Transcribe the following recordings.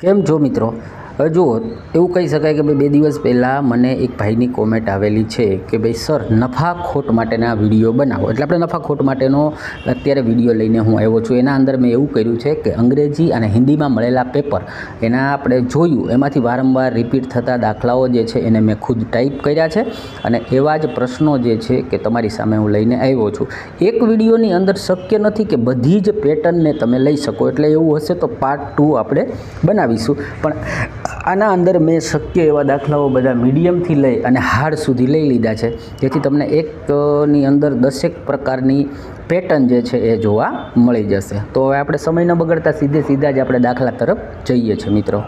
કેમ છો મિત્રો? હવે જુઓ, એવું કહી શકાય કે ભાઈ બે દિવસ પહેલાં મને એક ભાઈની કોમેન્ટ આવેલી છે કે ભાઈ, સર નફા ખોટ માટેના વીડિયો બનાવો. એટલે આપણે નફા ખોટ માટેનો અત્યારે વીડિયો લઈને હું આવ્યો છું. એના અંદર મેં એવું કર્યું છે કે અંગ્રેજી અને હિન્દીમાં મળેલા પેપર એના આપણે જોયું, એમાંથી વારંવાર રિપીટ થતા દાખલાઓ જે છે એને મેં ખુદ ટાઈપ કર્યા છે અને એવા જ પ્રશ્નો જે છે કે તમારી સામે હું લઈને આવ્યો છું. એક વિડીયોની અંદર શક્ય નથી કે બધી જ પેટર્નને તમે લઈ શકો, એટલે એવું હશે તો પાર્ટ ટુ આપણે બનાવીશું. પણ આના અંદર મેં શક્ય એવા દાખલાઓ બધા મીડિયમથી લઈ અને હાર્ડ સુધી લઈ લીધા છે. જેથી તમને એકની અંદર દસેક પ્રકારની પેટર્ન જે છે એ જોવા મળી જશે. તો હવે આપણે સમય ન બગડતા સીધે સીધા જ આપણે દાખલા તરફ જઈએ છીએ મિત્રો.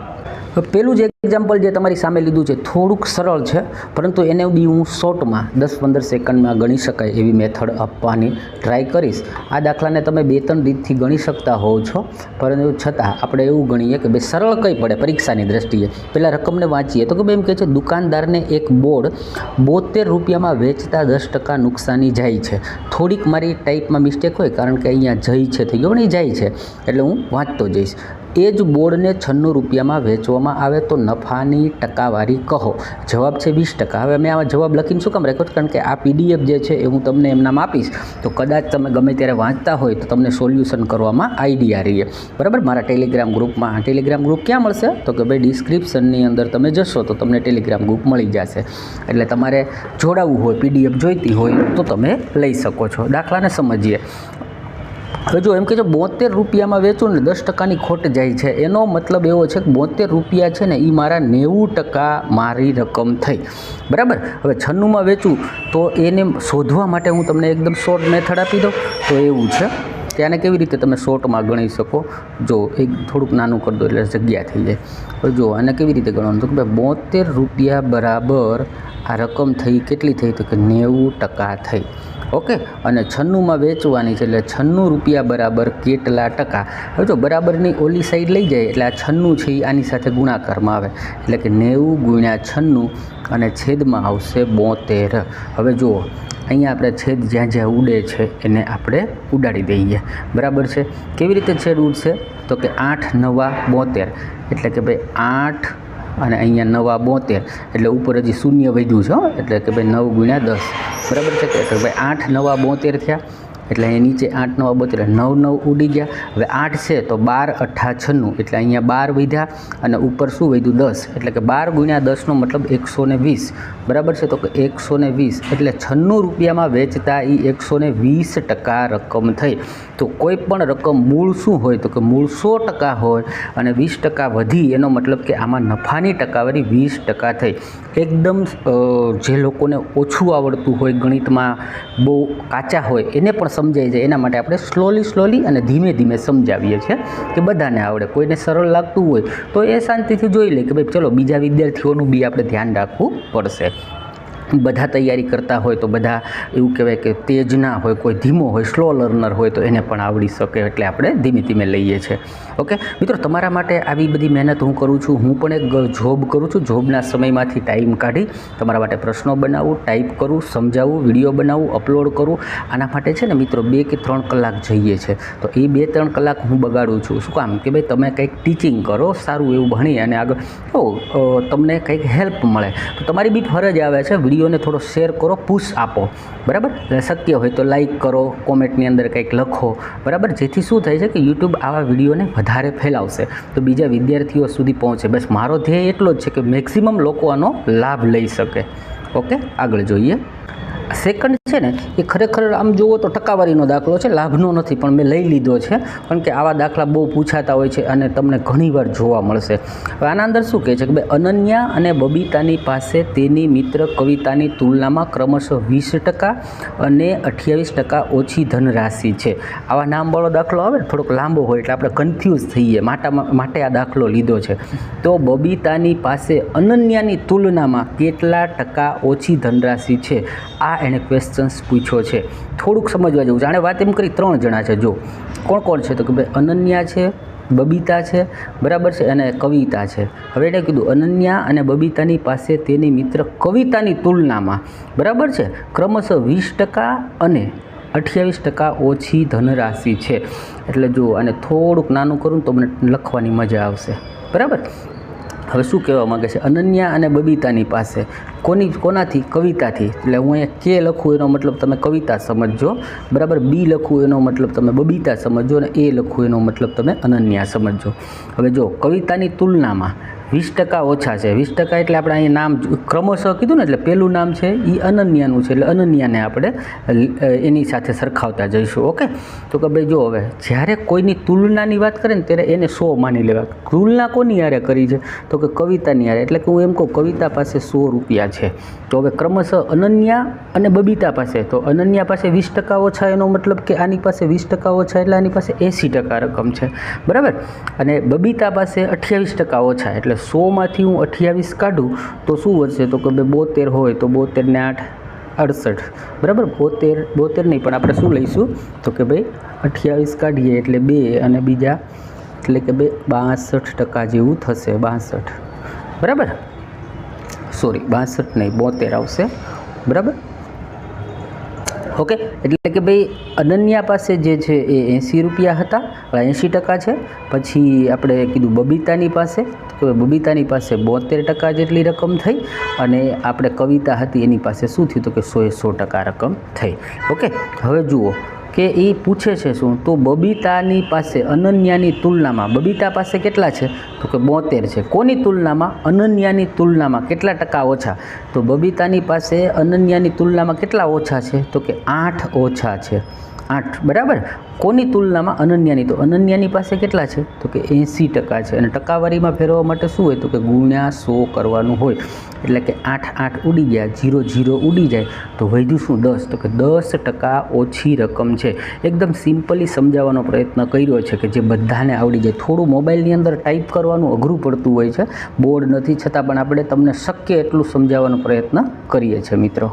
પેલું જે એક્ઝામ્પલ જે તમારી સામે લીધું છે, થોડુંક સરળ છે, પરંતુ એને બી હું શોર્ટમાં દસ પંદર સેકન્ડમાં ગણી શકાય એવી મેથડ આપવાની ટ્રાય કરીશ. આ દાખલાને તમે બે ત્રણ રીતથી ગણી શકતા હોવ છો, પરંતુ છતાં આપણે એવું ગણીએ કે ભાઈ સરળ કંઈ પડે પરીક્ષાની દ્રષ્ટિએ. પહેલાં રકમને વાંચીએ. તો કે એમ કહે છે, દુકાનદારને એક બોર્ડ બોતેર રૂપિયામાં વેચતા દસ ટકા નુકસાની જાય છે. થોડીક મારી ટાઈપમાં મિસ્ટેક હોય, કારણ કે અહીંયા જઈ છે, થઈ ગયો એ જાય છે. એટલે હું વાંચતો જઈશ. એ જ બોર્ડને છન્નું રૂપિયામાં વેચવામાં આવે તો નફાની ટકાવારી કહો. જવાબ છે વીસ ટકા. હવે મેં આમાં જવાબ લખીને શું કામ રાખ્યો? કારણ કે આ પીડીએફ જે છે એ હું તમને એમનામ આપીશ. તો કદાચ તમે ગમે ત્યારે વાંચતા હોય તો તમને સોલ્યુશન કરવામાં આઈડિયા રહીએ બરાબર? મારા ટેલિગ્રામ ગ્રુપમાં ટેલિગ્રામ ગ્રુપ ક્યાં મળશે? તો કે ભાઈ ડિસ્ક્રિપ્શનની અંદર તમે જશો તો તમને ટેલિગ્રામ ગ્રુપ મળી જશે. એટલે તમારે જોડાવવું હોય પીડીએફ જોઈતી હોય તો તમે લઈ શકો છો. દાખલાને સમજીએ. હવે જો એમ કે જો બોતેર રૂપિયામાં વેચું ને દસ ટકાની ખોટ જાય છે. એનો મતલબ એવો છે કે બોતેર રૂપિયા છે ને એ મારા નેવું ટકા મારી રકમ થઈ. બરાબર? હવે છન્નુંમાં વેચું તો એને શોધવા માટે હું તમને એકદમ શોર્ટ મેથડ આપી દઉં. તો એવું છે આને કેવી રીતે તમે શોર્ટમાં ગણી શકો? જો, એક થોડુંક નાનું કરી દો એટલે જગ્યા થઈ જાય. હવે જો, આને કેવી રીતે ગણવાનું? તો કે ભાઈ, બોતેર રૂપિયા બરાબર આ રકમ થઈ, કેટલી થઈ? તો કે નેવું ટકા થઈ. ઓકે? અને છન્નુંમાં વેચવાની છે એટલે છન્નું રૂપિયા બરાબર કેટલા ટકા? હવે જો બરાબરની ઓલી સાઈડ લઈ જાય એટલે આ છન્નું છે એ આની સાથે ગુણાકારમાં આવે. એટલે કે નેવું ગુણ્યા છન્નું અને છેદમાં આવશે બોતેર. હવે જુઓ, અહીંયા આપણે છેદ જ્યાં જ્યાં ઉડે છે એને આપણે ઉડાડી દઈએ. બરાબર છે? કેવી રીતે છેદ ઉડશે? તો કે આઠ નવા બોતેર. એટલે કે ભાઈ આઠ અને અહીંયા નવા બોતેર, એટલે ઉપર હજી શૂન્ય વધ્યું છે એટલે કે ભાઈ નવ ગુણ્યા દસ. બરાબર છે કે? ભાઈ આઠ નવા બોતેર થયા. એટલે અહીંયા નીચે આઠ નવા બોતેર નવ નવ ઉડી ગયા. હવે આઠ છે તો બાર અઠ્ઠા છન્નું. એટલે અહીંયા બાર વધ્યા અને ઉપર શું વધ્યું? દસ. એટલે કે બાર ગુણ્યા દસનો મતલબ એકસો ને વીસ. બરાબર છે? તો કે એકસો ને વીસ. એટલે છન્નું રૂપિયામાં વેચતા એ એકસો ને વીસ ટકા રકમ થઈ. તો કોઈ પણ રકમ મૂળ શું હોય? તો કે મૂળ સો ટકા હોય અને વીસ ટકા વધી, એનો મતલબ કે આમાં નફાની ટકાવારી વીસ ટકા થઈ. એકદમ જે લોકોને ઓછું આવડતું હોય, ગણિતમાં બહુ કાચા હોય, એને પણ સમજાઈ જાય. એના માટે આપણે સ્લોલી સ્લોલી અને ધીમે ધીમે સમજાવીએ છીએ કે બધાને આવડે. કોઈને સરળ લાગતું હોય તો એ શાંતિથી જોઈ લે કે ભાઈ ચલો બીજા વિદ્યાર્થીઓનું બી આપણે ધ્યાન રાખવું પડશે. બધા તૈયારી કરતા હોય તો બધા એવું કહેવાય કે તેજ ના હોય, કોઈ ધીમો હોય સ્લો લર્નર હોય તો એને પણ આવડી શકે એટલે આપણે ધીમે ધીમે લઈએ છીએ. ઓકે? મિત્રો, તમારા માટે આવી બધી મહેનત હું કરું છું. હું પણ એક જોબ કરું છું. જોબના સમયમાંથી ટાઈમ કાઢી તમારા માટે પ્રશ્નો બનાવું ટાઈપ કરું, સમજાવું વીડિયો બનાવું અપલોડ કરું. આના માટે છે ને મિત્રો, બે કે ત્રણ કલાક જઈએ છે. તો એ બે ત્રણ કલાક હું બગાડું છું. શું કામ? કે ભાઈ, તમે કંઈક ટીચિંગ કરો, સારું એવું ભણી અને આગળ ઓ તમને કંઈક હેલ્પ મળે. તો તમારી બી ફરજ આવે છે વિડીયોને થોડો શેર કરો પુશ આપો. બરાબર? શક્ય હોય તો લાઈક કરો કોમેન્ટની અંદર કંઈક લખો. બરાબર? જેથી શું થાય છે કે યુટ્યુબ આવા વિડીયોને વધારે ફેલાવશે, તો બીજા વિદ્યાર્થીઓ સુધી પહોંચે. બસ મારો ધ્યેય એટલો જ છે કે મેક્સિમમ લોકો આનો લાભ લઈ શકે. ઓકે? આગળ જોઈએ. સેકન્ડ છે ને, એ ખરેખર આમ જુઓ તો ટકાવારીનો દાખલો છે, લાભનો નથી, પણ મેં લઈ લીધો છે, કારણ કે આવા દાખલા બહુ પૂછાતા હોય છે અને તમને ઘણીવાર જોવા મળશે. હવે આના અંદર શું કહે છે કે ભાઈ અનન્યા અને બબીતાની પાસે તેની મિત્ર કવિતાની તુલનામાં ક્રમશઃ વીસ ટકા અને અઠ્યાવીસ ટકા ઓછી ધનરાશિ છે. આવા નામવાળો દાખલો આવે થોડોક લાંબો હોય એટલે આપણે કન્ફ્યુઝ થઈએ, માટામાં, માટે આ દાખલો લીધો છે. તો બબીતાની પાસે અનન્યાની તુલનામાં કેટલા ટકા ઓછી ધનરાશિ છે? આ એણે ક્વેશ્ચન્સ પૂછ્યો છે. થોડુંક સમજવા જેવું આણે વાત એમ કરી ત્રણ જણા છે. જો, કોણ કોણ છે? તો કે ભાઈ અનન્યા છે, બબીતા છે, બરાબર છે? અને કવિતા છે. હવે એને કીધું, અનન્યા અને બબીતાની પાસે તેની મિત્ર કવિતાની તુલનામાં. બરાબર છે? ક્રમશઃ વીસ ટકા અને અઠ્યાવીસ ટકા ઓછી ધનરાશિ છે. એટલે જો અને થોડુંક નાનું કરું તો મને લખવાની મજા આવશે. બરાબર? હવે શું કહેવા માગે છે? અનન્યા અને બબીતાની પાસે. કોની, કોનાથી? કવિતાથી. એટલે હું અહીંયા કે લખું એનો મતલબ તમે કવિતા સમજજો. બરાબર? બી લખું એનો મતલબ તમે બબીતા સમજજો અને એ લખું એનો મતલબ તમે અનન્યા સમજજો. હવે જો, કવિતાની તુલનામાં વીસ ટકા ઓછા છે. વીસ ટકા એટલે આપણે અહીંયા નામ ક્રમશઃ કીધું ને એટલે પહેલું નામ છે એ અનન્યાનું છે. એટલે અનન્યાને આપણે એની સાથે સરખાવતા જઈશું, ઓકે? તો કે ભાઈ જો હવે, જ્યારે કોઈની તુલનાની વાત કરે ને ત્યારે એને સો માની લેવા. તુલના કોની યારે કરી છે? તો કે કવિતાની યારે એટલે કે હું એમ કહું, કવિતા પાસે સો રૂપિયા છે. તો હવે ક્રમશઃ અનન્યા અને બબીતા પાસે. તો અનન્યા પાસે વીસ ટકા ઓછા, એનો મતલબ કે આની પાસે વીસ ટકા ઓછા એટલે આની પાસે એંસી ટકા રકમ છે. બરાબર? અને બબીતા પાસે અઠ્યાવીસ ટકા ઓછા. એટલે સોમાંથી હું અઠ્યાવીસ કાઢું, તો શું વધશે? તો કે ભાઈ બોતેર હોય, તો બોતેરને આઠ, અડસઠ. બરાબર? બોતેર બોતેર નહીં, પણ આપણે શું લઈશું? તો કે ભાઈ, અઠ્યાવીસ કાઢીએ એટલે બે અને બીજા, એટલે કે બે, બાસઠ ટકા જેવું થશે, બાસઠ. બરાબર? સોરી બાસઠ નહીં, બોતેર આવશે. બરાબર? ઓકે? એટલે કે ભાઈ, અનન્યા પાસે જે છે એ એંસી રૂપિયા હતા એંસી ટકા છે. પછી આપણે કીધું બબીતાની પાસે, તો બબીતાની પાસે બોતેર ટકા જેટલી રકમ થઈ અને આપણે કવિતા હતી એની પાસે શું થયું તો કે સો એ સો ટકા રકમ થઈ. ઓકે? હવે જુઓ કે એ પૂછે છે શું? તો બબીતાની પાસે અનન્યાની તુલનામાં, બબીતા પાસે કેટલા છે? તો કે બોતેર છે. કોની તુલનામાં? અનન્યાની તુલનામાં કેટલા ટકા ઓછા? તો બબીતાની પાસે અનન્યાની તુલનામાં કેટલા ઓછા છે? તો કે આઠ ઓછા છે. આઠ, બરાબર? કોની તુલનામાં અનન્યાની? તો અનન્યાની પાસે કેટલા છે? તો કે એંસી ટકા છે. અને ટકાવારીમાં ફેરવવા માટે શું હોય? તો કે ગુણ્યા સો કરવાનું હોય. એટલે કે આઠ આઠ ઉડી ગયા, જીરો જીરો ઉડી જાય. તો વધ્યું શું? દસ. તો કે દસ ટકા ઓછી રકમ છે. એકદમ સિમ્પલી સમજાવવાનો પ્રયત્ન કર્યો છે કે જે બધાને આવડી જાય. થોડું મોબાઈલની અંદર ટાઈપ કરવાનું અઘરું પડતું હોય છે. બોર્ડ નથી, છતાં પણ આપણે તમને શક્ય એટલું સમજાવવાનો પ્રયત્ન કરીએ છીએ, મિત્રો.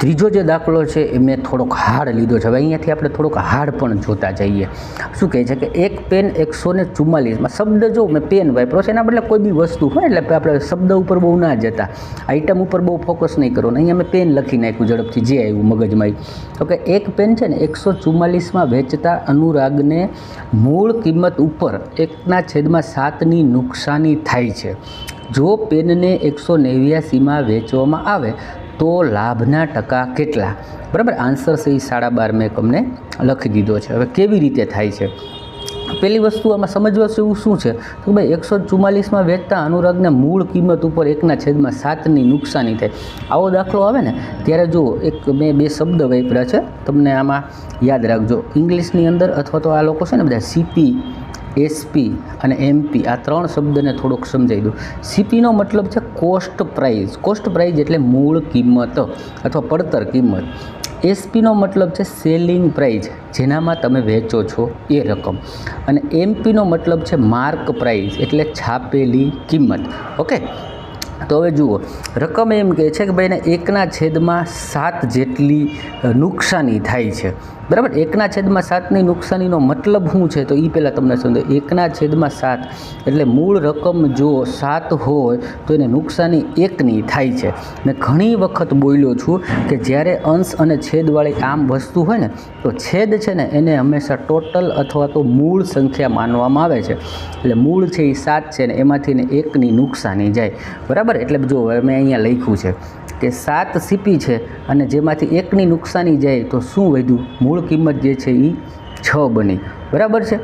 ત્રીજો જે દાખલો છે એ મેં થોડોક હાર્ડ લીધો છે. હવે અહીંયાથી આપણે થોડોક હાર્ડ પણ જોતા જઈએ. શું કહે છે કે એક પેન એકસો ને ચુમ્માલીસમાં શબ્દ જો મેં પેન વાપરો છે, એના બદલે કોઈ બી વસ્તુ હોય એટલે આપણે શબ્દ ઉપર બહુ ના જતા. આઈટમ ઉપર બહુ ફોકસ નહીં કરવાનું. અહીંયા મેં પેન લખી નાખ્યું ઝડપથી, જે આવ્યું મગજમાં. તો કે એક પેન છે ને એકસો ચુમ્માલીસમાં વેચતા અનુરાગને મૂળ કિંમત ઉપર એકના છેદમાં સાતની નુકસાની થાય છે. જો પેનને એકસો નેવ્યાસીમાં વેચવામાં આવે તો લાભના ટકા કેટલા? બરાબર? આન્સર છે એ સાડા બાર મેં તમને લખી દીધો છે. હવે કેવી રીતે થાય છે? પહેલી વસ્તુ આમાં સમજવા જેવું શું છે? તો ભાઈ એકસો ચુમ્માલીસમાં વેચતા અનુરાગને મૂળ કિંમત ઉપર એકના છેદમાં સાતની નુકસાની થાય આવો દાખલો આવે ને, ત્યારે જુઓ, એક મેં બે શબ્દ વાપર્યા છે. તમને આમાં યાદ રાખજો. ઇંગ્લિશની અંદર અથવા તો આ લોકો છે ને બધા સીપી એસપી અને એમપી આ ત્રણ શબ્દને થોડુંક સમજાવી દઉં. સીપીનો મતલબ છે કોસ્ટ પ્રાઇઝ કોસ્ટ પ્રાઇઝ એટલે મૂળ કિંમત અથવા પડતર કિંમત. એસપીનો મતલબ છે સેલિંગ પ્રાઇઝ જેનામાં તમે વેચો છો એ રકમ. અને એમપીનો મતલબ છે માર્ક પ્રાઇઝ એટલે છાપેલી કિંમત. ઓકે? તો હવે જુઓ. રકમ એમ કહે છે કે ભાઈને એકના છેદમાં સાત જેટલી નુકસાની થાય છે. બરાબર? એકના છેદમાં સાતની નુકસાનીનો મતલબ શું છે? તો એ પહેલાં તમને સમજો એકના છેદમાં સાત એટલે મૂળ રકમ જો સાત હોય, તો એને નુકસાની એકની થાય છે. ને ઘણી વખત બોલ્યો છું કે જ્યારે અંશ અને છેદવાળી આમ વસ્તુ હોય ને, તો છેદ છે ને, એને હંમેશા ટોટલ અથવા તો મૂળ સંખ્યા માનવામાં આવે છે. એટલે મૂળ છે એ સાત છે ને, એમાંથી ને એકની નુકસાની જાય. બરાબર? એટલે જો મેં અહીંયા લખ્યું છે. કે સાત સીપી છે અને જેમાંથી એકની નુકસાની જાય તો શું વધ્યું? મૂળ કિંમત જે છે એ છ બની. બરાબર છે?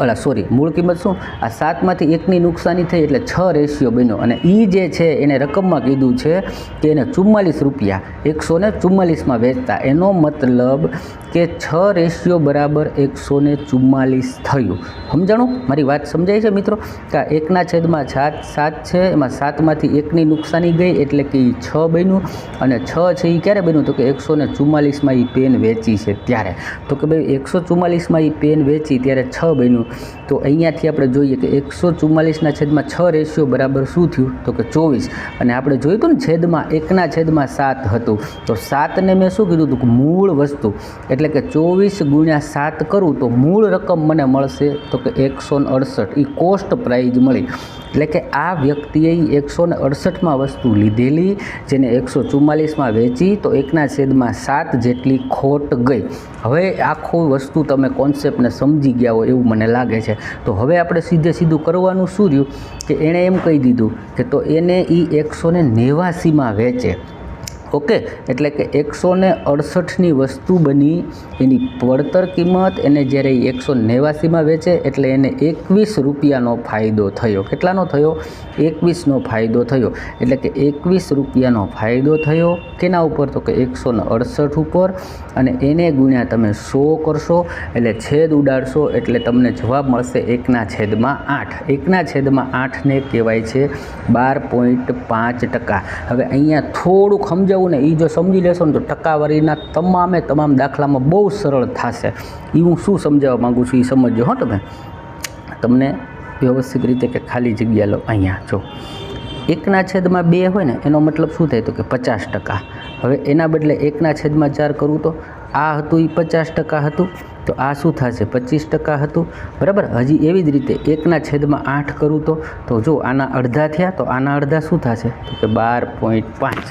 અલા સોરી મૂળ કિંમત શું? આ સાતમાંથી એકની નુકસાની થઈ એટલે છ રેશિયો બન્યો. અને એ જે છે એને રકમમાં કીધું છે કે એને ચુમ્માલીસ રૂપિયા, એકસો ને ચુમ્માલીસમાં વેચતા. એનો મતલબ કે છ રેશિયો બરાબર એકસો ને ચુમ્માલીસ થયું. સમજાણું? મારી વાત સમજાય છે મિત્રો? કે એકના છેદમાં સાત સાત છે, એમાં સાતમાંથી એકની નુકસાની ગઈ એટલે કે એ છ બન્યું. અને છ છે એ ક્યારે બન્યું? તો કે એકસો ને ચુમ્માલીસમાં એ પેન વેચી છે ત્યારે. તો કે ભાઈ એકસો ચુમ્માલીસમાં એ પેન વેચી ત્યારે છ બન્યું. તો અહીંયાથી આપણે જોઈએ કે એકસો ચુમ્માલીસના છેદમાં છ રેશિયો બરાબર શું થયું? તો કે ચોવીસ. અને આપણે જોયું હતું ને છેદમાં, એકના છેદમાં સાત હતું. તો સાતને મેં શું કીધું હતું? કે મૂળ વસ્તુ. એટલે કે ચોવીસ ગુણ્યા સાત કરું તો મૂળ રકમ મને મળશે તો કે એકસો ને અડસઠ. એ કોસ્ટ પ્રાઇઝ મળી. એટલે કે આ વ્યક્તિએ એકસો ને અડસઠમાં વસ્તુ લીધેલી, જેને એકસો ચુમ્માલીસમાં વેચી, તો એકના છેદમાં સાત જેટલી ખોટ ગઈ. હવે આખું વસ્તુ તમે કોન્સેપ્ટને સમજી ગયા હોય એવું મને લાગે છે. તો હવે આપણે સીધે સીધું કરવાનું શું રહ્યું? કે એણે એમ કહી દીધું કે તો એને એ એકસો ને નેવાસીમાં વેચે. ઓકે, એટલે કે એકસો ને અડસઠની વસ્તુ બની. એની પડતર કિંમત એને જ્યારે એકસો નેવાસીમાં વેચે, એટલે એને એકવીસ રૂપિયાનો ફાયદો થયો. કેટલાનો થયો? એકવીસનો ફાયદો થયો. એટલે કે એકવીસ રૂપિયાનો ફાયદો થયો કેના ઉપર? તો કે એકસો અડસઠ ઉપર. અને એને ગુણ્યા તમે સો કરશો, એટલે છેદ ઉડાડશો, એટલે તમને જવાબ મળશે એકના છેદમાં આઠ. એકના છેદમાં આઠને કહેવાય છે બાર પોઈન્ટ પાંચ ટકા. હવે અહીંયા થોડુંક સમજાવવું ને એ જો સમજી લેશો ને તો ટકાવારીના તમામે તમામ દાખલામાં બહુ સરળ થશે. એ હું શું સમજાવવા માગું છું એ સમજજો, હો તમે. તમને વ્યવસ્થિત રીતે કે ખાલી જગ્યા લો, અહીંયા જો. એકના છેદમાં બે હોય ને, એનો મતલબ શું થાય તો કે પચાસ ટકા. હવે એના બદલે એકના છેદમાં ચાર કરું તો આ હતું એ પચાસ ટકા હતું, તો આ શું થશે? પચીસ ટકા હતું. બરાબર? હજી એવી જ રીતે એકના છેદમાં આઠ કરું તો તો જો આના અડધા થયા તો આના અડધા શું થશે? તો કે બાર પોઈન્ટ પાંચ.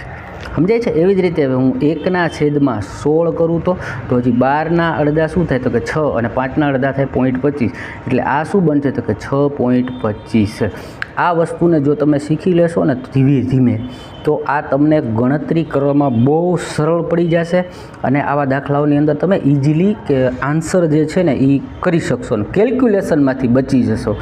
સમજાય છે? એવી જ રીતે હવે હું એકના છેદમાં સોળ કરું તો? તો હજી બારના અડધા શું થાય? તો કે છ અને પાંચના અડધા થાય પોઈન્ટ પચીસ. એટલે આ શું બનશે? તો કે છ પોઈન્ટ પચીસ. આ વસ્તુને જો તમે શીખી લેશો ને ધીમે ધીમે તો આ તમને ગણતરી કરવામાં બહુ સરળ પડી જશે અને આવા દાખલાઓની અંદર તમે ઇઝીલી કે આન્સર જે છે ને એ કરી શકશો ને કેલ્ક્યુલેશનમાંથી બચી જશો.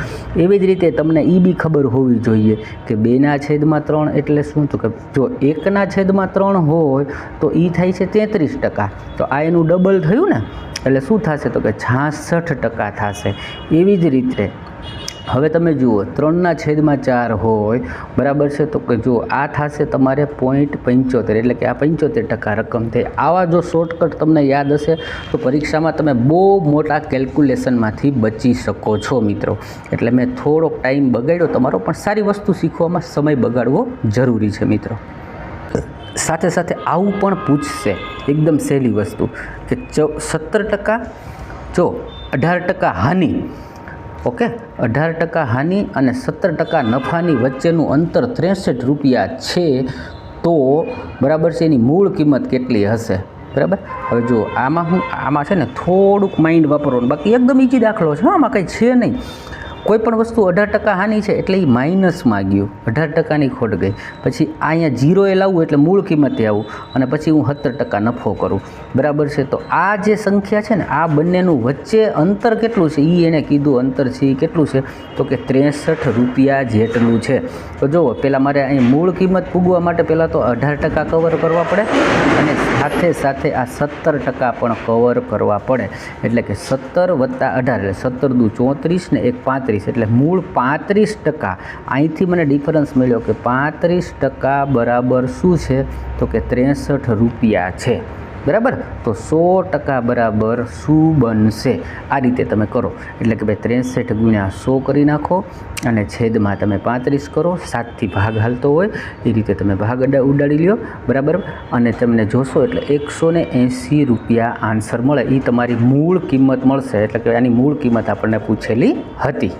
એવી જ રીતે તમને એ બી ખબર હોવી જોઈએ કે બેના છેદમાં ત્રણ એટલે શું? તો કે જો એકના છેદમાં ત્રણ હોય તો એ થાય છે તેત્રીસ ટકા. તો આ એનું ડબલ થયું ને, એટલે શું થશે? તો કે છાસઠ ટકા થશે. એવી જ રીતે હવે તમે જુઓ, ત્રણના છેદમાં ચાર હોય, બરાબર છે? તો કે જુઓ આ થશે તમારે પોઈન્ટ પંચોતેર, એટલે કે આ પંચોતેર ટકા રકમ થઈ. આવા જો શોર્ટકટ તમને યાદ હશે, તો પરીક્ષામાં તમે બહુ મોટા કેલ્ક્યુલેશનમાંથી બચી શકો છો મિત્રો. એટલે મેં થોડોક ટાઈમ બગાડ્યો. તમારો પણ સારી વસ્તુ શીખવામાં સમય બગાડવો જરૂરી છે મિત્રો. સાથે સાથે આવું પણ પૂછશે એકદમ સહેલી વસ્તુ કે ચૌ, સત્તર ટકા? જો અઢાર ટકા હાનિ ઓકે? અઢાર ટકા હાનિ અને સત્તર ટકા નફાની વચ્ચેનું અંતર ત્રેસઠ રૂપિયા છે, તો બરાબર છે, એની મૂળ કિંમત કેટલી હશે? બરાબર? હવે જો આમાં હું, આમાં છે ને થોડુંક માઇન્ડ વાપરવાનું. બાકી એકદમ ઈજી દાખલો છે આમાં કંઈ છે નહીં. કોઈ પણ વસ્તુ અઢાર ટકા હાની છે એટલે એ માઇનસમાં ગયું અઢાર ટકાની ખોટ ગઈ. પછી અહીંયા એ લાવવું એટલે મૂળ કિંમતે આવું. અને પછી હું સત્તર ટકા નફો કરું. બરાબર છે? તો આ જે સંખ્યા છે ને, આ બંનેનું વચ્ચે અંતર કેટલું છે? એ એણે કીધું અંતર છે એ કેટલું છે? તો કે ત્રેસઠ રૂપિયા જેટલું છે. તો જુઓ પહેલાં મારે અહીં મૂળ કિંમત પૂગવા માટે પહેલાં તો અઢાર ટકા કવર કરવા પડે. અને સાથે સાથે આ સત્તર ટકા પણ કવર કરવા પડે. એટલે કે સત્તર વત્તા અઢાર, એટલે સત્તર દુ ચોત્રીસ ને એક પાંત્રીસ. એટલે મૂળ પાંત્રીસ ટકા. અહીંથી મને ડિફરન્સ મળ્યો કે પાંત્રીસ ટકા બરાબર શું છે? તો કે ત્રેસઠ રૂપિયા છે. બરાબર? તો સો ટકા બરાબર શું બનશે? આ રીતે તમે કરો. એટલે કે ભાઈ ત્રેસઠ ગુણ્યા સો કરી નાખો અને છેદમાં તમે પાંત્રીસ કરો. સાતથી ભાગ હાલતો હોય એ રીતે તમે ભાગ ઉડાડી લ્યો. બરાબર? અને તમને જોશો એટલે એકસો એંસી રૂપિયા આન્સર મળે. એ તમારી મૂળ કિંમત મળશે. એટલે કે આની મૂળ કિંમત આપણને પૂછેલી હતી.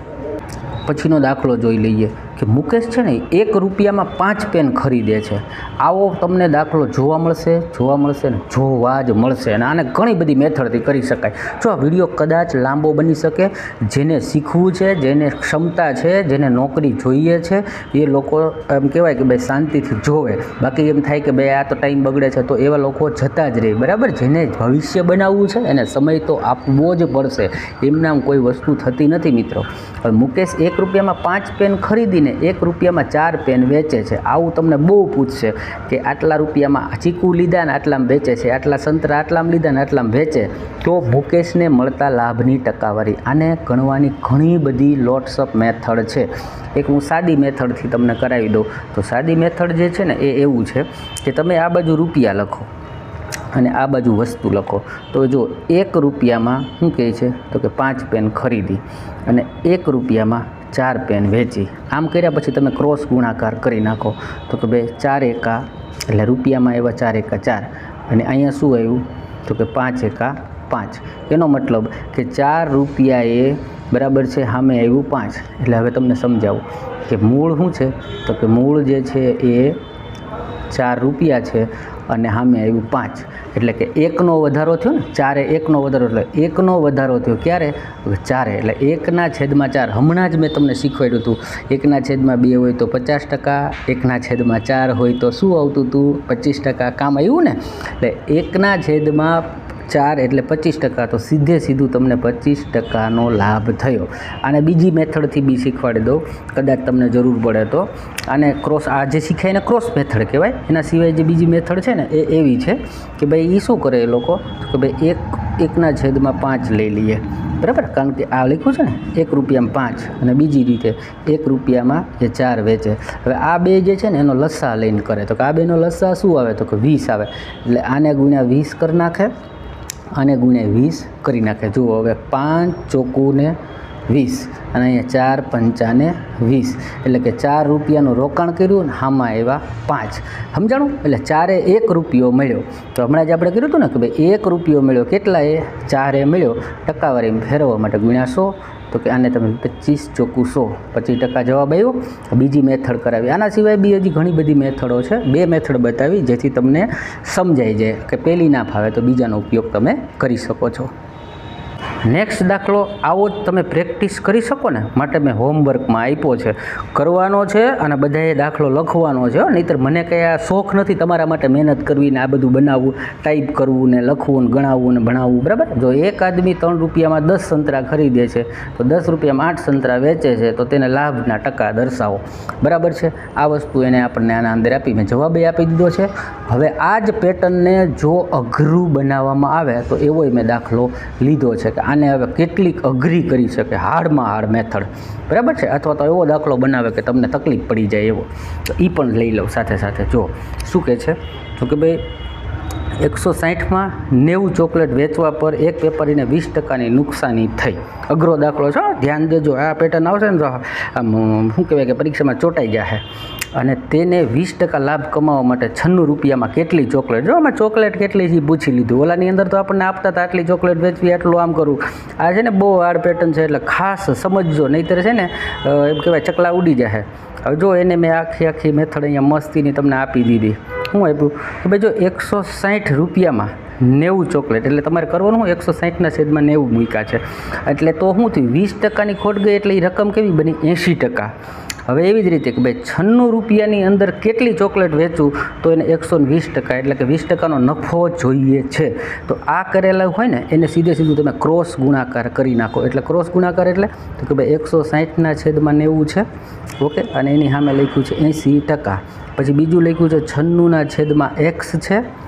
પછીનો દાખલો જોઈ લઈએ. કે મુકેશ છે ને એક રૂપિયામાં પાંચ પેન ખરીદે છે. આવો તમને દાખલો જોવા મળશે જોવા મળશે ને જોવા જ મળશે અને આને ઘણી બધી મેથડથી કરી શકાય. જો આ વીડિયો કદાચ લાંબો બની શકે, જેને શીખવું છે, જેને ક્ષમતા છે, જેને નોકરી જોઈએ છે, એ લોકો એમ કહેવાય કે ભાઈ શાંતિથી જોવે. બાકી એમ થાય કે ભાઈ આ તો ટાઈમ બગડે છે, તો એવા લોકો જતા જ રહે. બરાબર? જેને ભવિષ્ય બનાવવું છે, એને સમય તો આપવો જ પડશે. એમના કોઈ વસ્તુ થતી નથી મિત્રો. હવે મુકેશ એક રૂપિયામાં પાંચ પેન ખરીદીને એક રૂપિયામાં ચાર પેન વેચે છે. આવું તમને બહુ પૂછશે કે આટલા રૂપિયામાં ચીકુ લીધા ને આટલામાં વેચે છે, આટલા સંતરા આટલામાં લીધા ને આટલામાં વેચે, તો મુકેશને મળતા લાભની ટકાવારી. આને ગણવાની ઘણી બધી લોટ્સઅપ મેથડ છે. એક હું સાદી મેથડથી તમને કરાવી દઉં. તો સાદી મેથડ જે છે ને, એ એવું છે કે તમે આ બાજુ રૂપિયા લખો અને આ બાજુ વસ્તુ લખો. તો જો એક રૂપિયામાં શું કહે છે? તો કે પાંચ પેન ખરીદી અને એક રૂપિયામાં ચાર પેન વેચી. આમ કર્યા પછી તમે ક્રોસ ગુણાકાર કરી નાખો. તો કે ભાઈ ચાર એકા, એટલે રૂપિયામાં આવ્યા ચાર એકા ચાર. અને અહીંયા શું આવ્યું? તો કે પાંચ એકા પાંચ. એનો મતલબ કે ચાર રૂપિયાએ બરાબર છે સામે આવ્યું પાંચ. એટલે હવે તમને સમજાવું કે મૂળ શું છે? તો કે મૂળ જે છે એ ચાર રૂપિયા છે. અને સામે આવ્યું પાંચ. એટલે કે એકનો વધારો થયો ને, ચારે એકનો વધારો, એટલે એકનો વધારો થયો. ક્યારે? ચારે, એટલે એકના છેદમાં ચાર. હમણાં જ મેં તમને શીખવાડ્યું હતું. એકના છેદમાં બે હોય તો પચાસ ટકા, એકના છેદમાં ચાર હોય તો શું આવતું હતું? પચીસ ટકા કામ આવ્યું ને? એટલે એકના છેદમાં ચાર એટલે પચીસ ટકા, તો સીધે સીધું તમને પચીસ ટકાનો લાભ થયો. અને બીજી મેથડથી બી શીખવાડી દઉં, કદાચ તમને જરૂર પડે તો. અને ક્રોસ આ જે શીખાય એને ક્રોસ મેથડ કહેવાય. એના સિવાય જે બીજી મેથડ છે ને, એ એવી છે કે ભાઈ એ શું કરે એ લોકો? કે ભાઈ એક, એકના છેદમાં પાંચ લઈ લઈએ. બરાબર? કારણ કે આ લખ્યું છે ને, એક રૂપિયામાં પાંચ. અને બીજી રીતે, એક રૂપિયામાં એ ચાર વેચે. હવે આ બે જે છે ને, એનો લસ્સા લઈને કરે. તો કે આ બેનો લસ્સા શું આવે? તો કે વીસ આવે. એટલે આને ગુણ્યા વીસ કરી નાખે. આને ગુણ્યા વીસ કરી નાખે. જુઓ, હવે પાંચ ચોકુને વીસ અને અહીંયા ચાર પંચાને વીસ. એટલે કે ચાર રૂપિયાનું રોકાણ કર્યું ને હામાં એવા પાંચ. સમજાણું? એટલે ચારે એક રૂપિયો મળ્યો. તો હમણાં જ આપણે કર્યું હતું ને કે ભાઈ એક રૂપિયો મળ્યો. કેટલા એ ચારે મળ્યો. ટકાવારી ફેરવવા માટે ગુણ્યા સો તો કે આને તમે પચીસ ચોખ્ખું પચીસ ટકા જવાબ આવ્યો બીજી મેથડ કરાવી. આના સિવાય બી હજી ઘણી બધી મેથડો છે. બે મેથડ બતાવી જેથી તમને સમજાઈ જાય કે પહેલી ના ફાવે તો બીજાનો ઉપયોગ તમે કરી શકો છો. નેક્સ્ટ દાખલો આવો જ તમે પ્રેક્ટિસ કરી શકો ને. માટે મેં હોમવર્કમાં આપ્યો છે. કરવાનો છે અને બધાએ દાખલો લખવાનો છે. નહીંતર મને આ શોખ નથી તમારા માટે મહેનત કરવી ને આ બધું બનાવવું ટાઈપ કરવું ને લખવું ને ગણાવવું ને ભણાવવું, બરાબર? જો એક આદમી ત્રણ રૂપિયામાં દસ સંતરા ખરીદે છે, તો દસ રૂપિયામાં આઠ સંતરા વેચે છે, તો તેને લાભના ટકા દર્શાવો. બરાબર છે? આ વસ્તુ એને આપણને આના અંદર આપી, મેં જવાબે આપી દીધો છે. હવે આ જ પેટર્નને જો અઘરું બનાવવામાં આવે, તો એવોય મેં દાખલો લીધો છે કે આને હવે કેટલીક અઘરી કરી શકે હાર્ડમાં હાર્ડ મેથડ. બરાબર છે? અથવા તો એવો દાખલો બનાવે કે તમને તકલીફ પડી જાય એવો. તો એ પણ લઈ લઉં સાથે સાથે. જો, શું કહે છે? તો કે ભાઈ એકસો સાહીઠમાં નેવું ચોકલેટ વેચવા પર એક વેપારીને વીસ ટકાની નુકસાની થઈ. અઘરો દાખલો છે ધ્યાન દેજો, આ પેટર્ન આવશે ને આમ શું કહેવાય કે પરીક્ષામાં ચોંટાઈ જશે અને તેને વીસ ટકા લાભ કમાવા માટે છન્નું રૂપિયામાં કેટલી ચોકલેટ? જો આમાં ચોકલેટ કેટલી છે પૂછી લીધું. ઓલાની અંદર તો આપણને આપતા હતા, આટલી ચોકલેટ વેચવી, આટલું આમ કરવું આ છે ને બહુ હાર્ડ પેટર્ન છે, એટલે ખાસ સમજજો, નહીંતર છે ને એમ કહેવાય ચકલા ઉડી જશે હવે જો એને મેં આખી આખી મેથડ અહીંયા મસ્તીની તમને આપી દીધી. શું આપ્યું? કે ભાઈ જો એકસો સાઠ રૂપિયામાં નેવું ચોકલેટ, એટલે તમારે કરવાનું હું એકસો સાઠના છેદમાં નેવું મૂક્યા છે. એટલે તો શું થયું? વીસ ટકાની ખોટ ગઈ એટલે એ રકમ કેવી બની? એંશી ટકા. હવે એવી જ રીતે કે ભાઈ છન્નું રૂપિયાની અંદર કેટલી ચોકલેટ વેચું, તો એને એકસો ને વીસ ટકા, એટલે કે વીસ ટકાનો નફો જોઈએ છે. તો આ કરેલા હોય ને, એને સીધે સીધું તમે ક્રોસ ગુણાકાર કરી નાખો. એટલે ક્રોસ ગુણાકાર એટલે, તો કે ભાઈ એકસો સાઠના છેદમાં નેવું છે. ઓકે? અને એની સામે લખ્યું છે એંસી ટકા. પછી બીજું લખ્યું છે છન્નુંના છેદમાં એક્સ છે.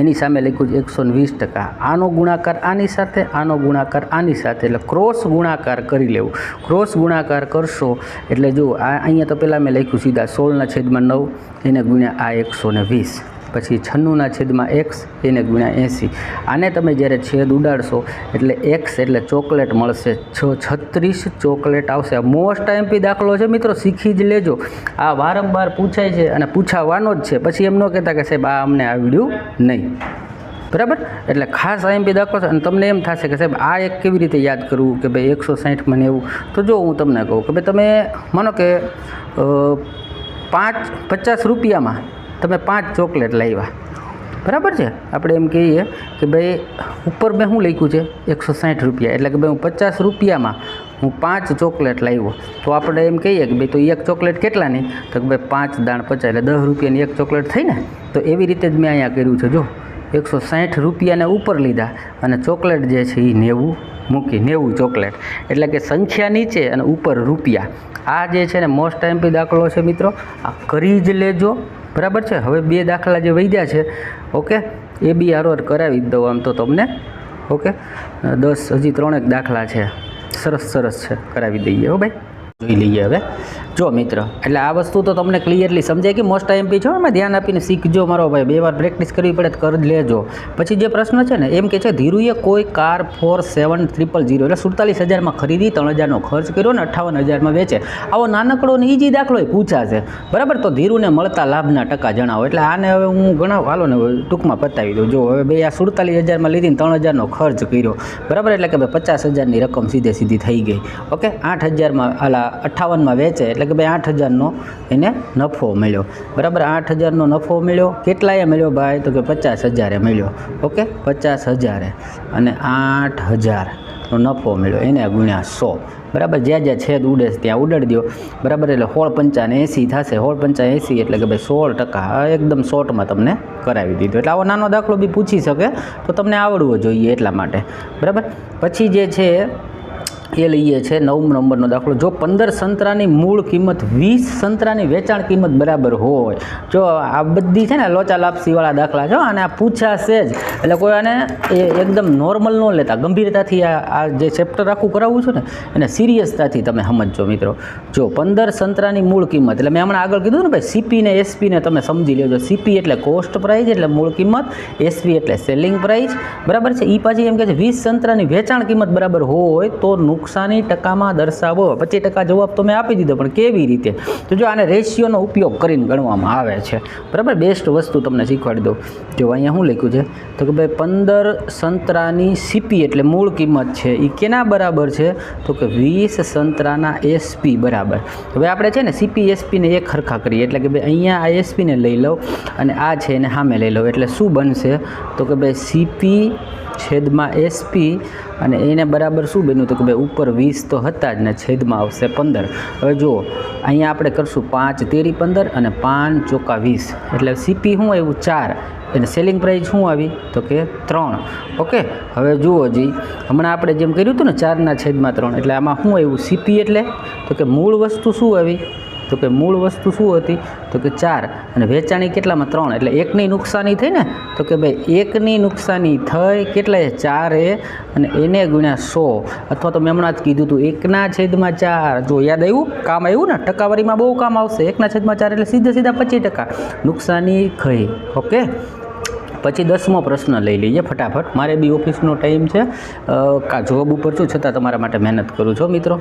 એની સામે લખ્યું છે એકસો વીસ ટકા. આનો ગુણાકાર આની સાથે, આનો ગુણાકાર આની સાથે. એટલે ક્રોસ ગુણાકાર કરી લેવું. ક્રોસ ગુણાકાર કરશો એટલે જો આ અહીંયા તો પહેલાં મેં લખ્યું સીધા સોળના છેદમાં નવ, એને ગુણ્યા આ એકસો ને વીસ. પછી છન્નુંના છેદમાં એક્સ એને ગુણ્યા એંસી. આને તમે જ્યારે છેદ ઉડાડશો, એટલે એક્સ એટલે ચોકલેટ મળશે. છ, છત્રીસ ચોકલેટ આવશે. મોસ્ટ એમપી દાખલો છે મિત્રો, શીખી જ લેજો. આ વારંવાર પૂછાય છે અને પૂછાવાનો જ છે. પછી એમ ન કહેતા કે સાહેબ, આ અમને આવડ્યું નહીં. બરાબર? એટલે ખાસ આઈએમપી દાખલો છે. અને તમને એમ થશે કે સાહેબ, આ એક કેવી રીતે યાદ કરવું કે ભાઈ એકસો સાઠમાં ને એવું? તો જો હું તમને કહું કે ભાઈ તમે માનો કે પાંચ, પચાસ રૂપિયામાં તમે પાંચ ચોકલેટ લાવ્યા. બરાબર છે? આપણે એમ કહીએ કે ભાઈ, ઉપર મેં શું લખ્યું છે? એકસો સાઠ રૂપિયા. એટલે કે ભાઈ, હું પચાસ રૂપિયામાં હું પાંચ ચોકલેટ લાવ્યો. તો આપણે એમ કહીએ કે ભાઈ, તો એક ચોકલેટ કેટલાની? તો કે ભાઈ, પાંચ દાણ પચાસ. એટલે દસ રૂપિયાની એક ચોકલેટ થઈ ને? તો એવી રીતે જ મેં અહીંયા કર્યું છે. જો, એકસો સાઠ રૂપિયાને ઉપર લીધા અને ચોકલેટ જે છે એ નેવું મૂકી. નેવું ચોકલેટ. એટલે કે સંખ્યા નીચે અને ઉપર રૂપિયા. આ જે છે ને મોસ્ટ ટાઈમ પી દાખલો છે મિત્રો, આ કરી જ લેજો. બરાબર છે? હવે બે દાખલા જે વૈદ્યા છે, ઓકે? એ બી આરોર કરાવી દઉં આમ તો તમને, ઓકે? દસ, હજી ત્રણેક દાખલા છે. સરસ સરસ છે. કરાવી દઈએ હો ભાઈ. જોઈ લઈએ હવે. જો મિત્ર, એટલે આ વસ્તુ તો તમને ક્લિયરલી સમજાય કે મોસ્ટ આઈએમપી છો એમાં ધ્યાન આપીને શીખજો મારો ભાઈ. બે વાર પ્રેક્ટિસ કરવી પડે તો કરી લેજો. પછી જે પ્રશ્ન છે ને, એમ કે છે, ધીરુએ કોઈ car four seven triple zero એટલે સુડતાલીસ હજારમાં ખરીદી, ત્રણ હજારનો ખર્ચ કર્યો ને અઠ્ઠાવન હજારમાં વેચે. આવો નાનકડો ને ઈજી દાખલો એ પૂછાશે. બરાબર? તો ધીરુને મળતા લાભના ટકા જણાવો. એટલે આને હવે હું ગણાવ, હાલો ને ટૂંકમાં પતાવી દઉં. જો હવે બે આ સુડતાલીસ હજારમાં લીધી ને ત્રણ હજારનો ખર્ચ કર્યો. બરાબર? એટલે કે ભાઈ પચાસ હજારની રકમ સીધે સીધી થઈ ગઈ. ઓકે? આઠ હજારમાં આલા અઠ્ઠાવનમાં વેચે. એટલે કે ભાઈ આઠ હજારનો એને નફો મળ્યો. બરાબર? આઠ હજારનો નફો મળ્યો. કેટલાએ મળ્યો ભાઈ? તો કે પચાસ હજારે મળ્યો. ઓકે? પચાસ હજારે. અને આઠ હજારનો નફો મળ્યો. એને ગુણ્યા સો. બરાબર? જ્યાં જ્યાં છેદ ઉડે છે ત્યાં ઉડાડી દો બરાબર? એટલે સોળ પંચાને એંસી થશે. હોળ પંચા એંસી એટલે કે ભાઈ સોળ ટકા. એકદમ શોર્ટમાં તમને કરાવી દીધું. એટલે આવો નાનો દાખલો બી પૂછી શકે. તો તમને આવડવો જોઈએ એટલા માટે. બરાબર? પછી જે છે એ લઈએ છે નવમ નંબરનો દાખલો. જો પંદર સંતરાની મૂળ કિંમત વીસ સંતરાની વેચાણ કિંમત બરાબર હોય, જો આ બધી છે ને લોચા લાપસીવાળા દાખલા છે અને આ પૂછાશે જ. એટલે કોઈ આને એ એકદમ નોર્મલ ન લેતા, ગંભીરતાથી આ જે ચેપ્ટર આખું કરાવવું છું ને, એને સિરિયસતાથી તમે સમજજો મિત્રો. જો પંદર સંતરાની મૂળ કિંમત, એટલે મેં હમણાં આગળ કીધું ને ભાઈ સીપી ને એસપીને તમે સમજી લેજો. સીપી એટલે કોસ્ટ પ્રાઇસ એટલે મૂળ કિંમત એસપી એટલે સેલિંગ પ્રાઇસ બરાબર છે? એ પાછી એમ કહે છે, વીસ સંતરાની વેચાણ કિંમત બરાબર હોય તો નુકસાની ટકામાં દર્શાવો. પચીસ ટકા જવાબ તો મેં આપી દીધો, પણ કેવી રીતે? તો જો આને રેશિયોનો ઉપયોગ કરીને ગણવામાં આવે છે. બરાબર? બેસ્ટ વસ્તુ તમને શીખવાડી દઉં. જો અહીંયા શું લખ્યું છે? તો કે ભાઈ, પંદર સંતરાની સીપી એટલે મૂળ કિંમત છે એ કેના બરાબર છે? તો કે વીસ સંતરાના એસપી બરાબર. હવે આપણે છે ને સીપી એસપીને એક ખરખા કરીએ. એટલે કે ભાઈ, અહીંયા આ એસપીને લઈ લઉં અને આ છે એને સામે લઈ લઉં. એટલે શું બનશે? તો કે ભાઈ સીપી છેદમાં એસપી અને એને બરાબર શું બન્યું? તો કે ભાઈ ઉપર વીસ તો હતા જ ને છેદમાં આવશે પંદર. હવે જુઓ, અહીંયા આપણે કરશું પાંચ, તેરી પંદર અને પાંચ ચોકા વીસ. એટલે સીપી શું આવ્યું? ચાર. એને સેલિંગ પ્રાઇસ શું આવી? તો કે ત્રણ. ઓકે, હવે જુઓ જી. હમણાં આપણે જેમ કર્યું હતું ને, ચારના છેદમાં ત્રણ. એટલે આમાં શું આવ્યું? સીપી એટલે? તો કે મૂળ વસ્તુ શું આવી? તો કે મૂળ વસ્તુ શું હતી? તો કે ચાર. અને વેચાણી કેટલામાં? ત્રણ. એટલે એકની નુકસાની થઈ ને? તો કે ભાઈ, એકની નુકસાની થઈ કેટલાએ ચારે. અને એને ગુણ્યા સો. અથવા તો મેં હમણાં જ કીધું હતું એકના છેદમાં ચાર. જો યાદ આવ્યું? કામ આવ્યું ને? ટકાવારીમાં બહુ કામ આવશે. એકના છેદમાં ચાર એટલે સીધા સીધા પચીસ ટકા. નુકસાની થઈ. ઓકે? પછી દસમો પ્રશ્ન લઈ લઈએ ફટાફટ. મારે બી ઓફિસનો ટાઈમ છે. જોબ ઉપર છું, છતાં તમારા માટે મહેનત કરું છું મિત્રો.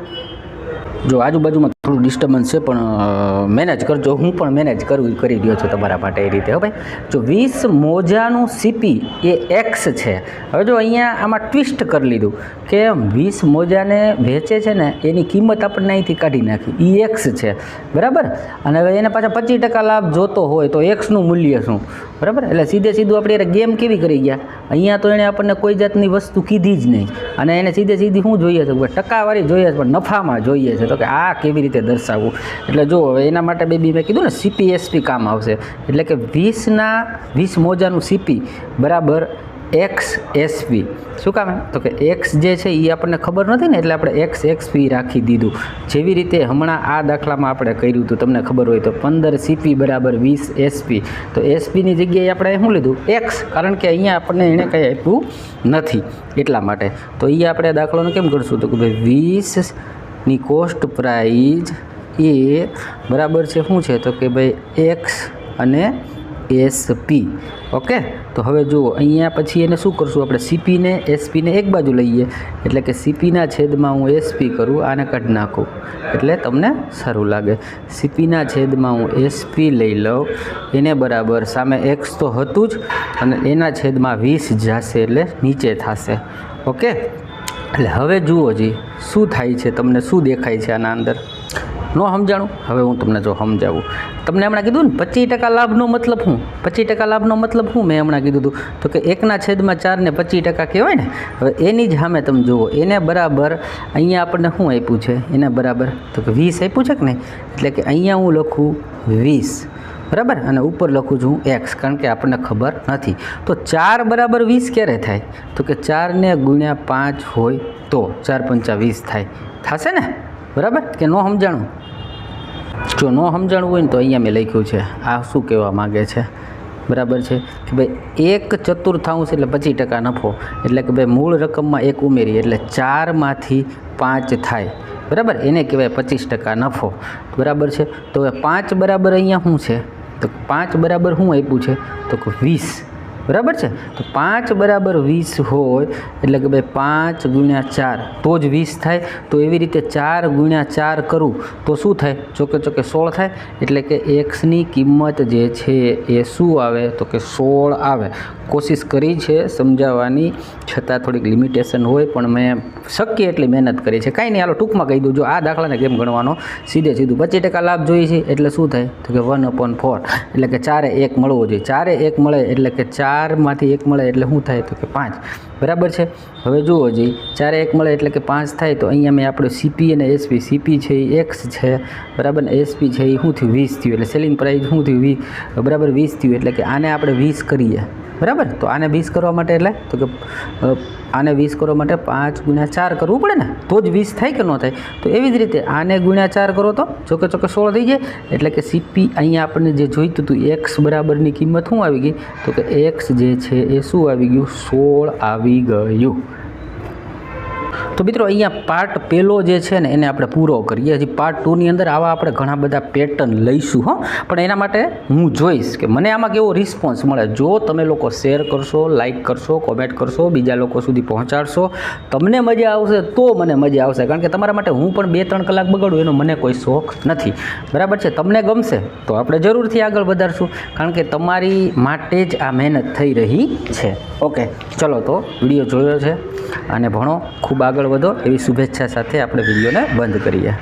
જો આજુબાજુમાં થોડું ડિસ્ટર્બન્સ છે, પણ મેનેજ કરજો. હું પણ મેનેજ કરું કરી રહ્યો છું તમારા માટે એ રીતે હવે જો વીસ મોજાનું સીપી એ એક્સ છે. હવે જો અહીંયા આમાં ટ્વિસ્ટ કરી લીધું કે વીસ મોજાને વેચે છે ને, એની કિંમત આપણને અહીંથી કાઢી નાખી. એ એક્સ છે. બરાબર? અને હવે એને પાછા પચીસ ટકા લાભ જોતો હોય તો એક્સનું મૂલ્ય શું? બરાબર? એટલે સીધે સીધું આપણે એને ગેમ કેવી કરી ગયા? અહીંયા તો એણે આપણને કોઈ જાતની વસ્તુ કીધી જ નહીં. અને એને સીધે સીધી શું જોઈએ છે? ટકાવારી જોઈએ છે, પણ નફામાં જોઈએ છે. તો કે આ કેવી રીતે દર્શાવવું? એટલે જો એના માટે બેબી મેં કીધું ને સીપી એસપી કામ આવશે. એટલે કે વીસના, વીસ મોજાનું સીપી બરાબર? એક્સ એસપી શું કામ? તો કે એક્સ જે છે એ આપણને ખબર નથી ને, એટલે આપણે એક્સ એક્સપી રાખી દીધું. જેવી રીતે હમણાં આ દાખલામાં આપણે કર્યું હતું, તમને ખબર હોય તો પંદર સીપી બરાબર વીસ એસપી તો એસપીની જગ્યાએ આપણે શું લીધું? એક્સ કારણ કે અહીંયા આપણને એણે કંઈ આપ્યું નથી એટલા માટે. તો એ આપણે દાખલાનું કેમ કરશું? તો કે ભાઈ વીસની કોસ્ટ પ્રાઇઝ એ બરાબર છે શું છે? તો કે ભાઈ એક્સ અને એસપી ઓકે? તો હવે જુઓ, અહીંયા પછી એને શું કરશું આપણે? સીપીને એસપીને એક બાજુ લઈએ. એટલે કે સીપીના છેદમાં હું એસપી કરું, આને કાઢી નાખું. એટલે તમને સારું લાગે. સીપીના છેદમાં હું એસપી લઈ લઉં. એને બરાબર સામે એક્સ તો હતું જ, અને એના છેદમાં વીસ જશે એટલે નીચે થશે. ઓકે? એટલે હવે જુઓ જી, શું થાય છે? તમને શું દેખાય છે આના અંદર? ન સમજાણું? હવે હું તમને જો સમજાવું. તમને હમણાં કીધું ને, પચીસ ટકા લાભનો મતલબ શું? પચીસ ટકા લાભનો મતલબ શું? મેં હમણાં કીધું હતું. તો કે એકના છેદમાં ચાર ને પચીસ ટકા કહેવાય ને, હવે એની જ સામે તમે જુઓ. એને બરાબર અહીંયા આપણને શું આપ્યું છે? એને બરાબર તો કે વીસ આપ્યું છે કે નહીં? એટલે કે અહીંયા હું લખું વીસ. બરાબર? અને ઉપર લખું છું એક્સ, કારણ કે આપણને ખબર નથી. તો ચાર બરાબર વીસ ક્યારે થાય? તો કે ચારને ગુણ્યા પાંચ હોય તો ચાર પંચા વીસ થાય. થશે ને? બરાબર? કે ન સમજાણું? જો ન સમજાણવું હોય ને તો અહીંયા મેં લખ્યું છે. આ શું કહેવા માગે છે? બરાબર છે? કે ભાઈ, એક ચતુર્થાંશ એટલે પચીસ ટકા નફો. એટલે કે ભાઈ, મૂળ રકમમાં એક ઉમેરી એટલે ચારમાંથી પાંચ થાય. બરાબર? એને કહેવાય પચીસ ટકા નફો. બરાબર છે? તો હવે પાંચ બરાબર અહીંયા શું છે? તો પાંચ બરાબર શું આપ્યું છે? તો કે વીસ. બરાબર છે? તો પાંચ બરાબર વીસ હોય, એટલે કે ભાઈ પાંચ ગુણ્યા ચાર, તો જ વીસ થાય. તો એવી રીતે ચાર ગુણ્યા ચાર કરું, તો શું થાય? ચોકે ચોકે સોળ થાય. એટલે કે એક્સની કિંમત જે છે એ શું આવે? તો કે સોળ આવે. કોશિશ કરી છે સમજાવવાની, છતાં થોડીક લિમિટેશન હોય, પણ મેં શક્ય એટલી મહેનત કરી છે. કાંઈ નહીં, હાલો ટૂંકમાં કહી દઉં, જો આ દાખલાને કેમ ગણવાનો? સીધે સીધું પચીસ ટકા લાભ જોઈએ છે, એટલે શું થાય? તો કે વન અપોન ફોર એટલે કે ચારે એક મળવો જોઈએ. ચારે એક મળે, એટલે કે ચારમાંથી એક મળે એટલે શું થાય તો કે પાંચ. બરાબર છે? હવે જુઓ જી, ચારે એક મળે એટલે કે પાંચ થાય તો અહીંયા મેં આપણે સીપી અને એસપી સીપી છે એ એક્સ છે, બરાબર? ને એસપી છે એ શું થયું? વીસ થયું. એટલે સેલિંગ પ્રાઇસ શું થયું? વીસ બરાબર વીસ થયું. એટલે કે આને આપણે વીસ કરીએ. બરાબર? તો આને વીસ કરવા માટે એટલે તો કે આને વીસ કરવા માટે પાંચ ગુણ્યા ચાર કરવું પડે ને? તો જ વીસ થાય કે ન થાય? તો એવી જ રીતે આને ગુણ્યા ચાર કરો તો? ચોકે ચોકે સોળ થઈ જાય. એટલે કે સીપી અહીંયા આપણને જે જોઈતું હતું એક્સ બરાબરની કિંમત શું આવી ગઈ? તો કે એક્સ જે છે એ શું આવી ગયું? સોળ આવી ગયું. તો મિત્રો અહીંયા પાર્ટ પહેલો જે છે ને એને આપણે પૂરો કરીએ. હજી પાર્ટ ટુની અંદર આવા આપણે ઘણા બધા પેટર્ન લઈશું, હો. પણ એના માટે હું જોઈશ કે મને આમાં કેવો રિસ્પોન્સ મળે. જો તમે લોકો શેર કરશો લાઇક કરશો કોમેન્ટ કરશો, બીજા લોકો સુધી પહોંચાડશો, તમને મજા આવશે તો મને મજા આવશે. કારણ કે તમારા માટે હું પણ બે ત્રણ કલાક બગાડું એનો મને કોઈ શોખ નથી. બરાબર છે? તમને ગમશે તો આપણે જરૂરથી આગળ વધારશું. કારણ કે તમારી માટે જ આ મહેનત થઈ રહી છે. ઓકે, ચલો તો વીડિયો જોયો છે. અને ભણો, ખૂબ આગળ વધો એવી શુભેચ્છા સાથે આપણે વિડીયોને બંધ કરીએ.